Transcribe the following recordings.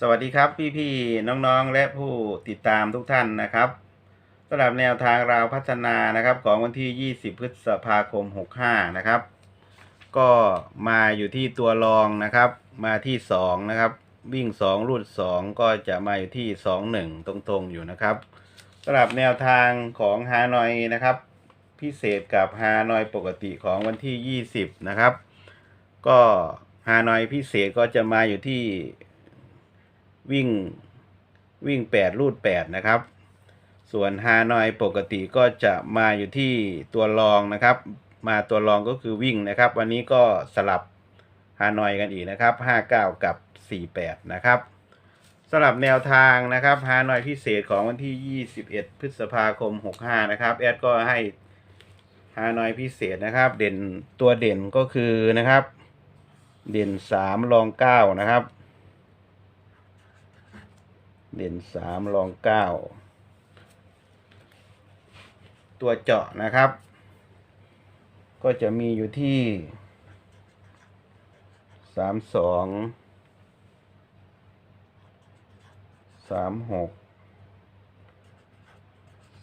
สวัสดีครับพี่ๆน้องๆ และผู้ติดตามทุกท่านนะครับสำหรับแนวทางราวพัฒนานะครับของวันที่ 20 พฤษภาคม 65 นะครับ ก็มาอยู่ที่ตัวรองนะครับ มาที่ 2 นะครับ วิ่ง 2 รูด 2 ก็จะมาอยู่ที่ 2 1 ตรงๆอยู่นะครับสำหรับแนวทางของฮานอยนะครับ พิเศษกับฮานอยปกติของวันที่ 20 นะครับ ก็ฮานอยพิเศษก็จะมาอยู่ที่ วิ่งวิ่ง 8 รูด 8 นะครับ ส่วนฮานอยปกติก็จะมาอยู่ที่ตัวรองนะครับ มาตัวรองก็คือวิ่งนะครับ วันนี้ก็สลับฮานอยกันอีกนะครับ 59 กับ 48 นะครับสำหรับแนวทางนะครับฮานอยพิเศษของวันที่ 21 พฤษภาคม 65 นะครับ แอดก็ให้ฮานอยพิเศษนะครับ เด่นตัวเด่นก็คือนะครับ เด่น 3 รอง 9 นะครับ เด่นสามรองเก้าตัวเจาะนะครับ ก็จะมีอยู่ที่สามสองสามหก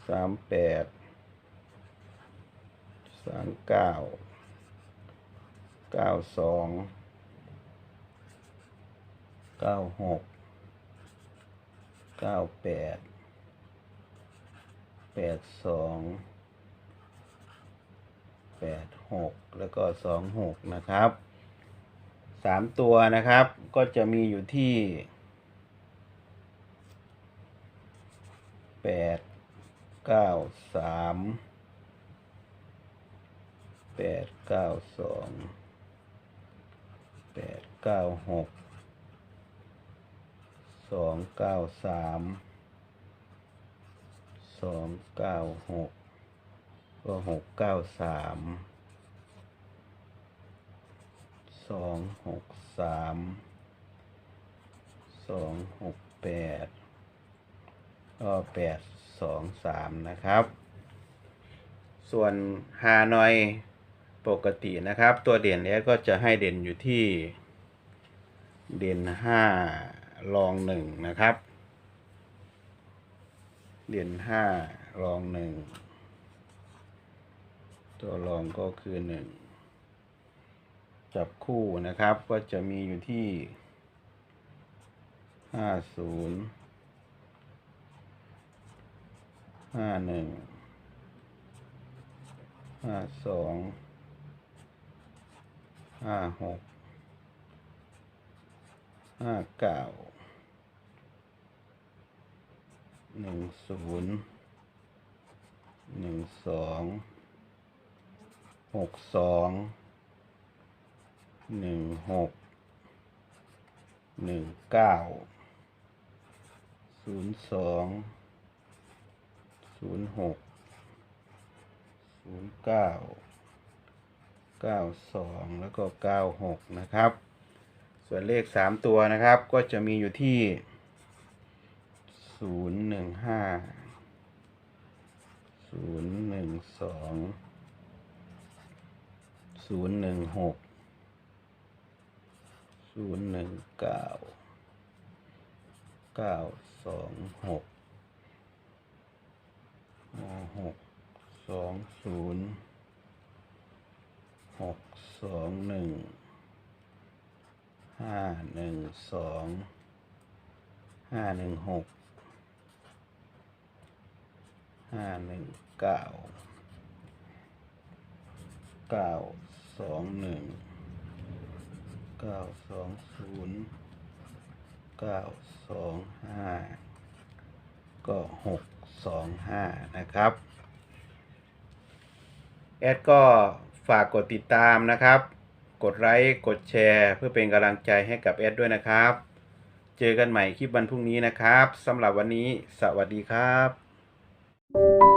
สามแปดสามเก้าเก้าสองเก้าหก เก้าแปดแปดสองแปดหกแล้วก็สองหกนะครับสามตัวนะครับก็จะมีอยู่ที่แปดเก้าสามแปดเก้าสองแปดเก้าหก สองเก้าสามสองเก้าหกก็หกเก้าสามสองหกสามสองหกแปดก็แปดสองสามนะครับ ส่วนฮานอยปกตินะครับ ตัวเด่นเนี้ยก็จะให้เด่นอยู่ที่เด่นห้า รองหนึ่งนะครับเด่นห้ารองหนึ่งตัวรองก็คือหนึ่งจับคู่นะครับก็จะมีอยู่ที่ห้าศูนย์ห้าหนึ่งห้าสองห้าหกห้าเก้า หนึ่งศูนย์หนึ่งสองหกสองหนึ่งหกหนึ่งเก้าศูนย์สองศูนย์หกศูนย์เก้าเก้าสองแล้วก็เก้าหกนะครับ ส่วนเลขสามตัวนะครับก็จะมีอยู่ที่ ศูนย์หนึ่งห้าศูนย์หนึ่งสองศูนย์หนึ่งหกศูนย์หนึ่งเก้าเก้าสองหกหกสองศูนย์หกสองหนึ่งห้าหนึ่งสองห้าหนึ่งหก ห้าหนึ่งเก้าเก้าสองหนึ่งเก้าสองศูนย์เก้าสองห้าก็หกสองห้านะครับ แอดก็ฝากกดติดตามนะครับ กดไลค์กดแชร์เพื่อเป็นกำลังใจให้กับแอดด้วยนะครับ เจอกันใหม่คลิปวันพรุ่งนี้นะครับสำหรับวันนี้สวัสดีครับ Thank you.